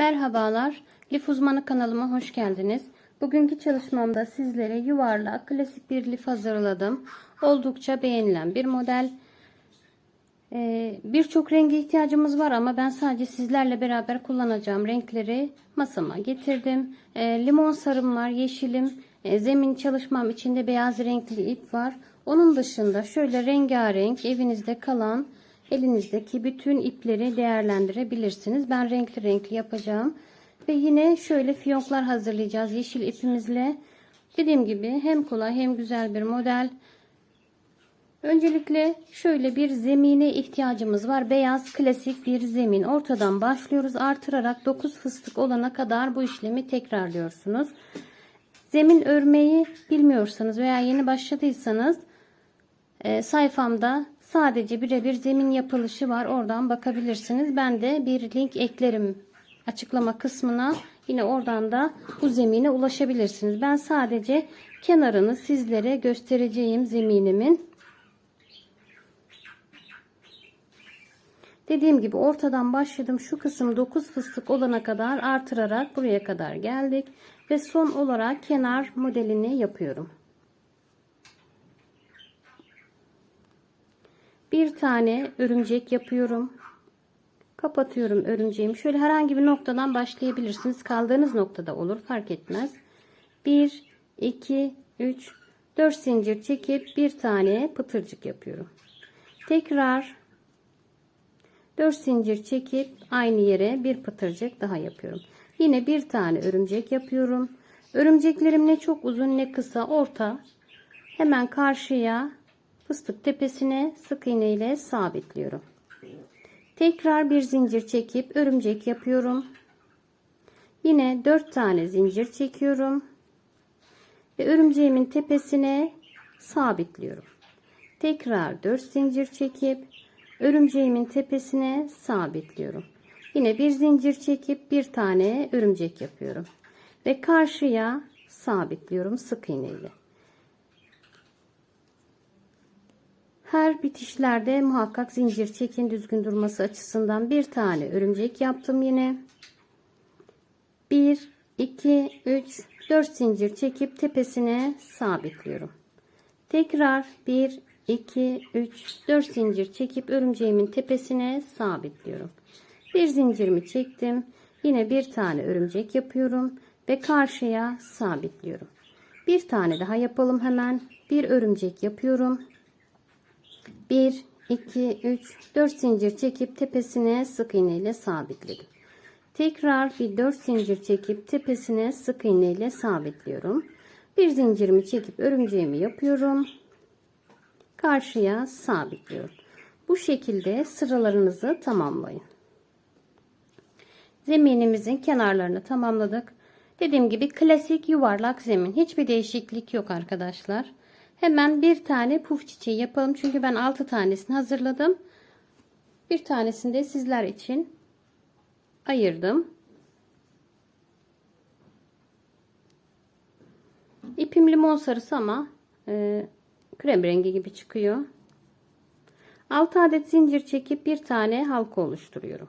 Merhabalar, Lif Uzmanı kanalıma hoş geldiniz. Bugünkü çalışmamda sizlere yuvarlak, klasik bir lif hazırladım. Oldukça beğenilen bir model. Ee, Birçok renge ihtiyacımız var ama ben sadece sizlerle beraber kullanacağım renkleri masama getirdim. Ee, limon sarım var, yeşilim, e, zemin çalışmam içinde beyaz renkli ip var. Onun dışında şöyle rengarenk evinizde kalan elinizdeki bütün ipleri değerlendirebilirsiniz. Ben renkli renkli yapacağım. Ve yine şöyle fiyonklar hazırlayacağız yeşil ipimizle. Dediğim gibi hem kolay hem güzel bir model. Öncelikle şöyle bir zemine ihtiyacımız var. Beyaz klasik bir zemin. Ortadan başlıyoruz. Artırarak 9 fıstık olana kadar bu işlemi tekrarlıyorsunuz. Zemin örmeyi bilmiyorsanız veya yeni başladıysanız e, sayfamda sadece birebir zemin yapılışı var. Oradan bakabilirsiniz. Ben de bir link eklerim açıklama kısmına. Yine oradan da bu zemine ulaşabilirsiniz. Ben sadece kenarını sizlere göstereceğim zeminimin. Dediğim gibi ortadan başladım. Şu kısım 9 fıstık olana kadar artırarak buraya kadar geldik. Ve son olarak kenar modelini yapıyorum. Bir tane örümcek yapıyorum. Kapatıyorum örümceğimi. Şöyle herhangi bir noktadan başlayabilirsiniz. Kaldığınız noktada olur fark etmez. 1, 2, 3, 4 zincir çekip bir tane pıtırcık yapıyorum. Tekrar 4 zincir çekip aynı yere bir pıtırcık daha yapıyorum. Yine bir tane örümcek yapıyorum. Örümceklerim ne çok uzun ne kısa orta. Hemen karşıya fıstık tepesine sık iğne ile sabitliyorum. Tekrar bir zincir çekip örümcek yapıyorum. Yine 4 tane zincir çekiyorum. Ve örümceğimin tepesine sabitliyorum. Tekrar 4 zincir çekip örümceğimin tepesine sabitliyorum. Yine bir zincir çekip bir tane örümcek yapıyorum. Ve karşıya sabitliyorum sık iğne ile. Her bitişlerde muhakkak zincir çekin düzgün durması açısından bir tane örümcek yaptım yine. 1, 2, 3, 4 zincir çekip tepesine sabitliyorum. Tekrar 1, 2, 3, 4 zincir çekip örümceğimin tepesine sabitliyorum. Bir zincirimi çektim. Yine bir tane örümcek yapıyorum ve karşıya sabitliyorum. Bir tane daha yapalım hemen. Bir örümcek yapıyorum. 1, 2, 3, 4 zincir çekip tepesine sık iğne ile sabitledim. Tekrar bir 4 zincir çekip tepesine sık iğne ile sabitliyorum. Bir zincirimi çekip örümceğimi yapıyorum. Karşıya sabitliyorum. Bu şekilde sıralarınızı tamamlayın. Zeminimizin kenarlarını tamamladık. Dediğim gibi klasik yuvarlak zemin. Hiçbir değişiklik yok arkadaşlar. Hemen bir tane puf çiçeği yapalım. Çünkü ben 6 tanesini hazırladım. Bir tanesini de sizler için ayırdım. İpim limon sarısı ama e, krem rengi gibi çıkıyor. 6 adet zincir çekip bir tane halka oluşturuyorum.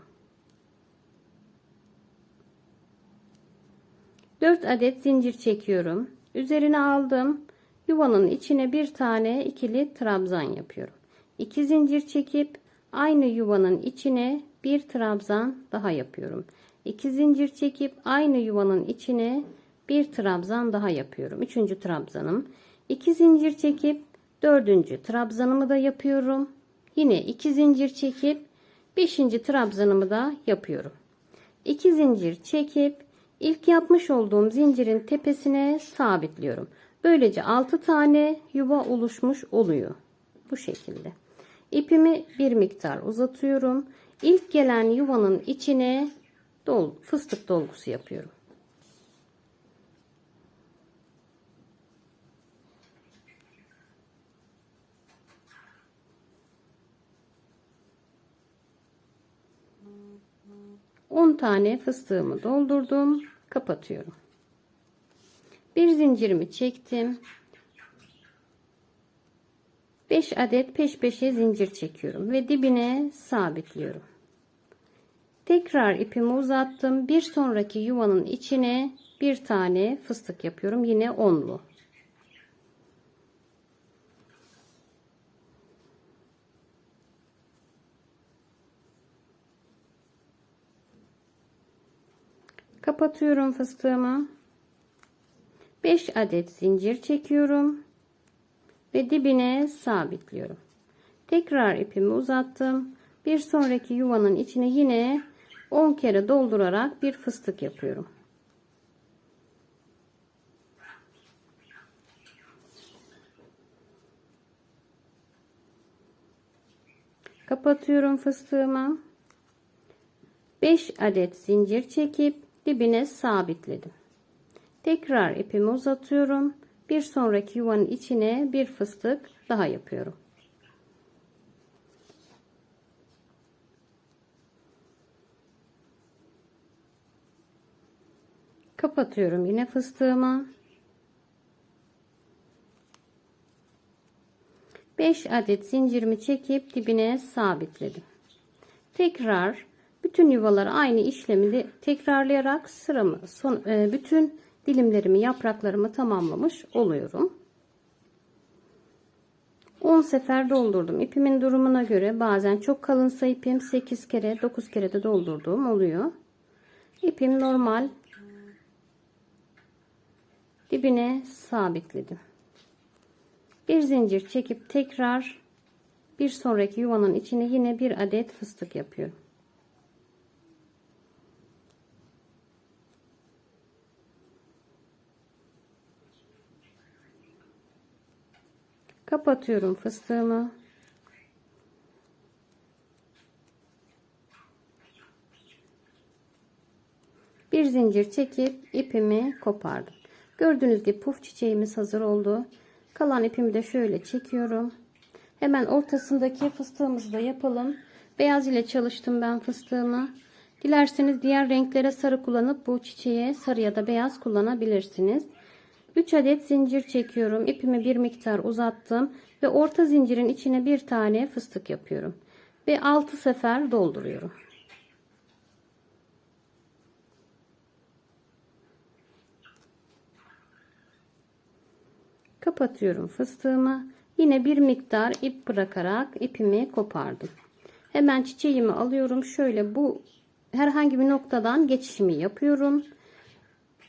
4 adet zincir çekiyorum. Üzerine aldım. Yuvanın içine bir tane ikili trabzan yapıyorum. 2 zincir çekip aynı yuvanın içine bir trabzan daha yapıyorum. 2 zincir çekip aynı yuvanın içine bir trabzan daha yapıyorum. 3. trabzanım. 2 zincir çekip 4. trabzanımı da yapıyorum. Yine 2 zincir çekip 5. trabzanımı da yapıyorum. 2 zincir çekip ilk yapmış olduğum zincirin tepesine sabitliyorum. Böylece 6 tane yuva oluşmuş oluyor. Bu şekilde. İpimi bir miktar uzatıyorum. İlk gelen yuvanın içine dol, fıstık dolgusu yapıyorum. Tane fıstığımı doldurdum. Kapatıyorum. Zincirimi çektim. 5 adet peş peşe zincir çekiyorum ve dibine sabitliyorum. Tekrar ipimi uzattım. Bir sonraki yuvanın içine bir tane fıstık yapıyorum. Yine onlu. Kapatıyorum fıstığımı. 5 adet zincir çekiyorum ve dibine sabitliyorum. Tekrar ipimi uzattım. Bir sonraki yuvanın içine yine 10 kere doldurarak bir fıstık yapıyorum. Kapatıyorum fıstığımı. 5 adet zincir çekip dibine sabitledim. Tekrar ipimi uzatıyorum. Bir sonraki yuvanın içine bir fıstık daha yapıyorum. Kapatıyorum yine fıstığımı. 5 adet zincirimi çekip dibine sabitledim. Tekrar bütün yuvaları aynı işlemi tekrarlayarak sıramı son e, bütün dilimlerimi yapraklarımı tamamlamış oluyorum. 10 sefer doldurdum. İpimin durumuna göre bazen çok kalınsa ipim 8 kere 9 kere de doldurduğum oluyor. İpim normal dibine sabitledim. Bir zincir çekip tekrar bir sonraki yuvanın içine yine bir adet fıstık yapıyorum. Kapatıyorum fıstığımı. Bir zincir çekip ipimi kopardım. Gördüğünüz gibi puf çiçeğimiz hazır oldu. Kalan ipimi de şöyle çekiyorum. Hemen ortasındaki fıstığımızı da yapalım. Beyaz ile çalıştım ben fıstığımı. Dilerseniz diğer renklere sarı kullanıp bu çiçeğe sarı ya da beyaz kullanabilirsiniz. 3 adet zincir çekiyorum. İpimi bir miktar uzattım ve orta zincirin içine bir tane fıstık yapıyorum. Ve 6 sefer dolduruyorum. Kapatıyorum fıstığımı. Yine bir miktar ip bırakarak ipimi kopardım. Hemen çiçeğimi alıyorum. Şöyle bu herhangi bir noktadan geçişimi yapıyorum.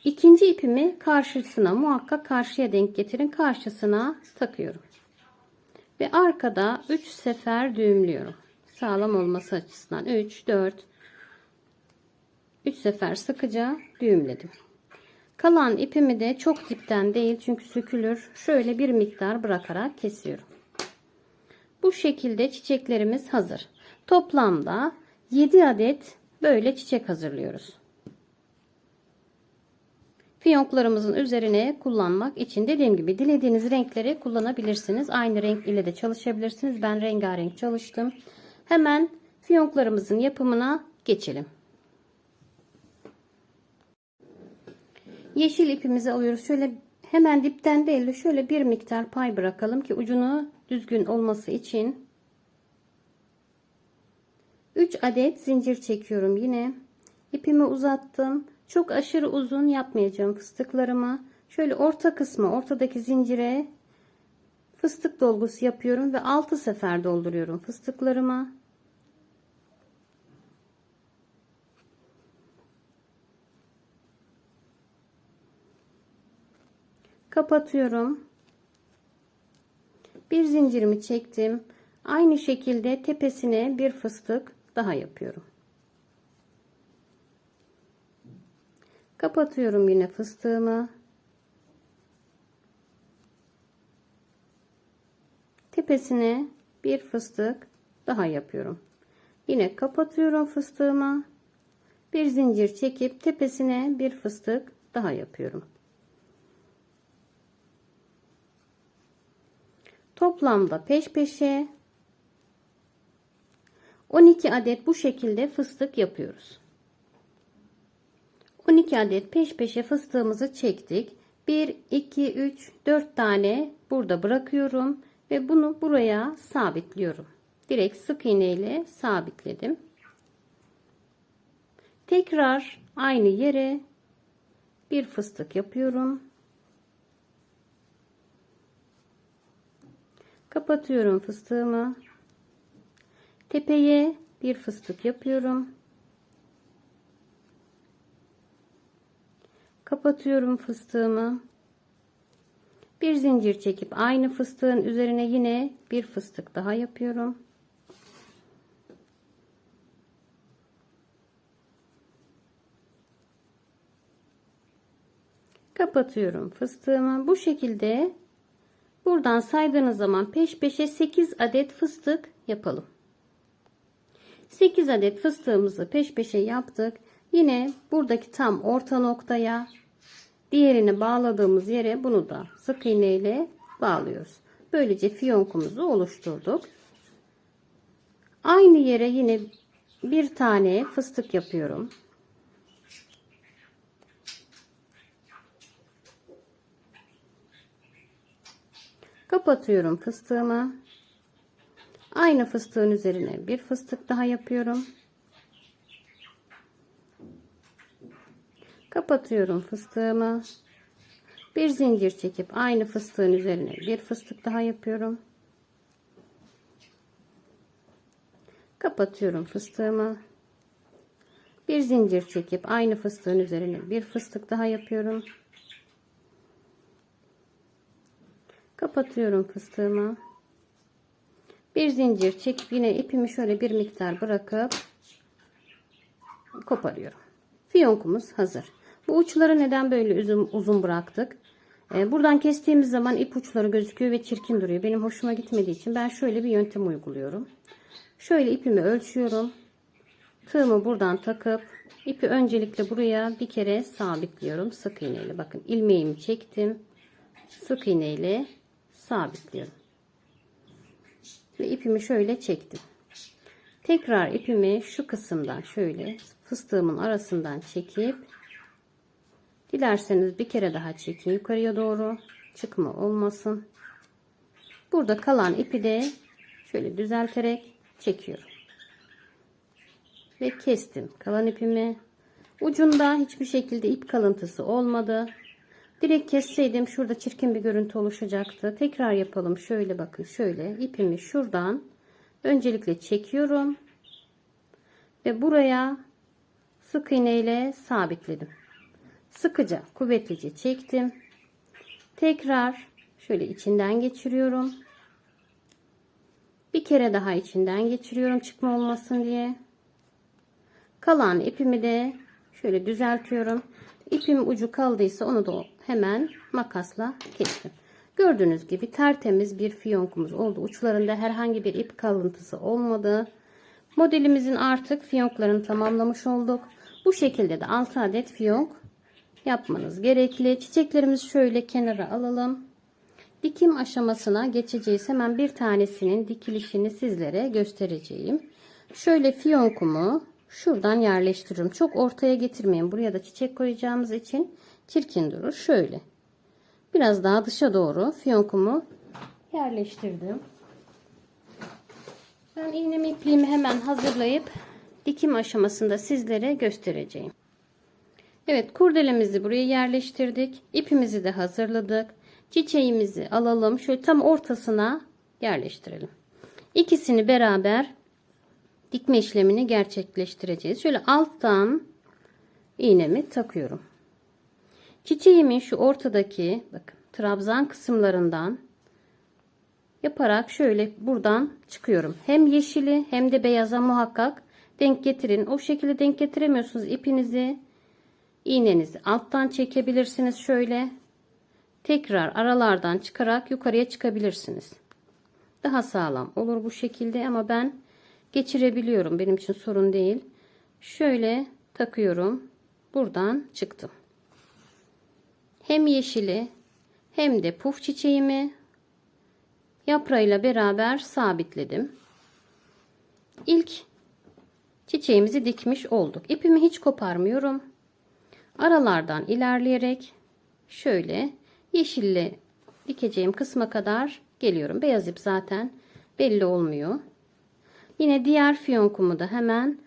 İkinci ipimi karşısına muhakkak karşıya denk getirin. Karşısına takıyorum. Ve arkada 3 sefer düğümlüyorum. Sağlam olması açısından 3, 4, 3 sefer sıkıca düğümledim. Kalan ipimi de çok dipten değil çünkü sökülür. Şöyle bir miktar bırakarak kesiyorum. Bu şekilde çiçeklerimiz hazır. Toplamda 7 adet böyle çiçek hazırlıyoruz. Fiyonklarımızın üzerine kullanmak için dediğim gibi dilediğiniz renkleri kullanabilirsiniz. Aynı renk ile de çalışabilirsiniz. Ben rengarenk çalıştım. Hemen fiyonklarımızın yapımına geçelim. Yeşil ipimizi alıyoruz. Şöyle hemen dipten değil de şöyle bir miktar pay bırakalım ki ucunu düzgün olması için. 3 adet zincir çekiyorum yine. İpimi uzattım. Çok aşırı uzun yapmayacağım fıstıklarımı. Şöyle orta kısmı ortadaki zincire fıstık dolgusu yapıyorum ve 6 sefer dolduruyorum fıstıklarımı. Kapatıyorum. Bir zincirimi çektim. Aynı şekilde tepesine bir fıstık daha yapıyorum. Kapatıyorum yine fıstığımı. Tepesine bir fıstık daha yapıyorum. Yine kapatıyorum fıstığımı. Bir zincir çekip tepesine bir fıstık daha yapıyorum. Toplamda peş peşe 12 adet bu şekilde fıstık yapıyoruz. 12 adet peş peşe fıstığımızı çektik. 1, 2, 3, 4 tane burada bırakıyorum ve bunu buraya sabitliyorum. Direkt sık iğne ile sabitledim. Tekrar aynı yere bir fıstık yapıyorum. Kapatıyorum fıstığımı. Tepeye bir fıstık yapıyorum. Kapatıyorum fıstığımı. Bir zincir çekip aynı fıstığın üzerine yine bir fıstık daha yapıyorum. Kapatıyorum fıstığımı. Bu şekilde buradan saydığınız zaman peş peşe 8 adet fıstık yapalım. 8 adet fıstığımızı peş peşe yaptık. Yine buradaki tam orta noktaya diğerini bağladığımız yere bunu da sık iğne ile bağlıyoruz. Böylece fiyonkumuzu oluşturduk. Aynı yere yine bir tane fıstık yapıyorum. Kapatıyorum fıstığımı. Aynı fıstığın üzerine bir fıstık daha yapıyorum. Kapatıyorum fıstığımı. Bir zincir çekip aynı fıstığın üzerine bir fıstık daha yapıyorum. Kapatıyorum fıstığımı. Bir zincir çekip aynı fıstığın üzerine bir fıstık daha yapıyorum. Kapatıyorum fıstığımı. Bir zincir çekip yine ipimi şöyle bir miktar bırakıp koparıyorum. Fiyonkumuz hazır. Bu uçları neden böyle uzun, uzun bıraktık? Ee, buradan kestiğimiz zaman ip uçları gözüküyor ve çirkin duruyor. Benim hoşuma gitmediği için ben şöyle bir yöntem uyguluyorum. Şöyle ipimi ölçüyorum. Tığımı buradan takıp ipi öncelikle buraya bir kere sabitliyorum sık iğneyle. Bakın ilmeğimi çektim. Sık iğneyle sabitliyorum. Ve ipimi şöyle çektim. Tekrar ipimi şu kısımdan şöyle fıstığımın arasından çekip dilerseniz bir kere daha çekin yukarıya doğru çıkma olmasın. Burada kalan ipi de şöyle düzelterek çekiyorum. Ve kestim kalan ipimi. Ucunda hiçbir şekilde ip kalıntısı olmadı. Direkt kesseydim şurada çirkin bir görüntü oluşacaktı. Tekrar yapalım. Şöyle bakın şöyle ipimi şuradan öncelikle çekiyorum. Ve buraya sık iğne ile sabitledim. Sıkıca kuvvetlice çektim. Tekrar şöyle içinden geçiriyorum. Bir kere daha içinden geçiriyorum çıkma olmasın diye. Kalan ipimi de şöyle düzeltiyorum. İpim ucu kaldıysa onu da hemen makasla kestim. Gördüğünüz gibi tertemiz bir fiyonkumuz oldu. Uçlarında herhangi bir ip kalıntısı olmadı. Modelimizin artık fiyonklarını tamamlamış olduk. Bu şekilde de 6 adet fiyonk yapmanız gerekli. Çiçeklerimizi şöyle kenara alalım. Dikim aşamasına geçeceğiz. Hemen bir tanesinin dikilişini sizlere göstereceğim. Şöyle fiyonkumu şuradan yerleştiriyorum. Çok ortaya getirmeyin. Buraya da çiçek koyacağımız için çirkin durur. Şöyle. Biraz daha dışa doğru fiyonkumu yerleştirdim. Ben iğnemi ipliğimi hemen hazırlayıp dikim aşamasında sizlere göstereceğim. Evet kurdelemizi buraya yerleştirdik. İpimizi de hazırladık. Çiçeğimizi alalım. Şöyle tam ortasına yerleştirelim. İkisini beraber dikme işlemini gerçekleştireceğiz. Şöyle alttan iğnemi takıyorum. Çiçeğimin şu ortadaki bakın trabzan kısımlarından yaparak şöyle buradan çıkıyorum. Hem yeşili hem de beyaza muhakkak denk getirin. O şekilde denk getiremiyorsunuz ipinizi iğnenizi alttan çekebilirsiniz şöyle. Tekrar aralardan çıkarak yukarıya çıkabilirsiniz. Daha sağlam olur bu şekilde ama ben geçirebiliyorum. Benim için sorun değil. Şöyle takıyorum. Buradan çıktım. Hem yeşili hem de puf çiçeğimi yaprağıyla beraber sabitledim. İlk çiçeğimizi dikmiş olduk. İpimi hiç koparmıyorum. Aralardan ilerleyerek şöyle yeşille dikeceğim kısma kadar geliyorum. Beyaz ip zaten belli olmuyor. Yine diğer fiyonkumu da hemen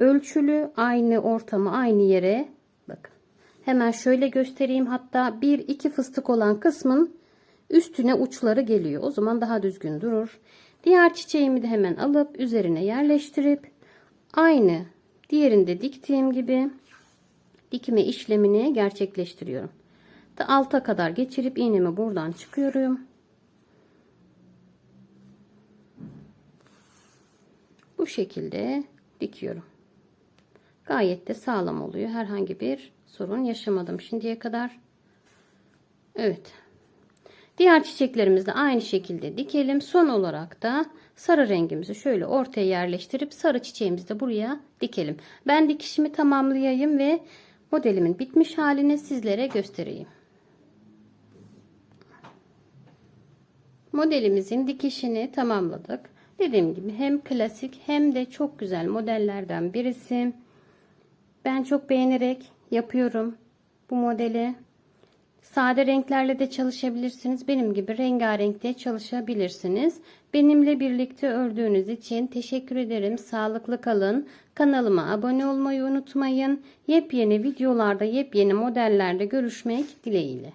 ölçülü aynı ortama aynı yere bakın. Hemen şöyle göstereyim. Hatta bir iki fıstık olan kısmın üstüne uçları geliyor. O zaman daha düzgün durur. Diğer çiçeğimi de hemen alıp üzerine yerleştirip aynı diğerinde diktiğim gibi dikme işlemini gerçekleştiriyorum. Da alta kadar geçirip iğnemi buradan çıkıyorum. Bu şekilde dikiyorum. Gayet de sağlam oluyor. Herhangi bir sorun yaşamadım şimdiye kadar. Evet. Diğer çiçeklerimizi de aynı şekilde dikelim. Son olarak da sarı rengimizi şöyle ortaya yerleştirip sarı çiçeğimizi de buraya dikelim. Ben dikişimi tamamlayayım ve modelimin bitmiş halini sizlere göstereyim. Modelimizin dikişini tamamladık. Dediğim gibi hem klasik hem de çok güzel modellerden birisi. Ben çok beğenerek yapıyorum bu modeli. Sade renklerle de çalışabilirsiniz. Benim gibi rengarenk de çalışabilirsiniz. Benimle birlikte ördüğünüz için teşekkür ederim. Sağlıklı kalın. Kanalıma abone olmayı unutmayın. Yepyeni videolarda, yepyeni modellerde görüşmek dileğiyle.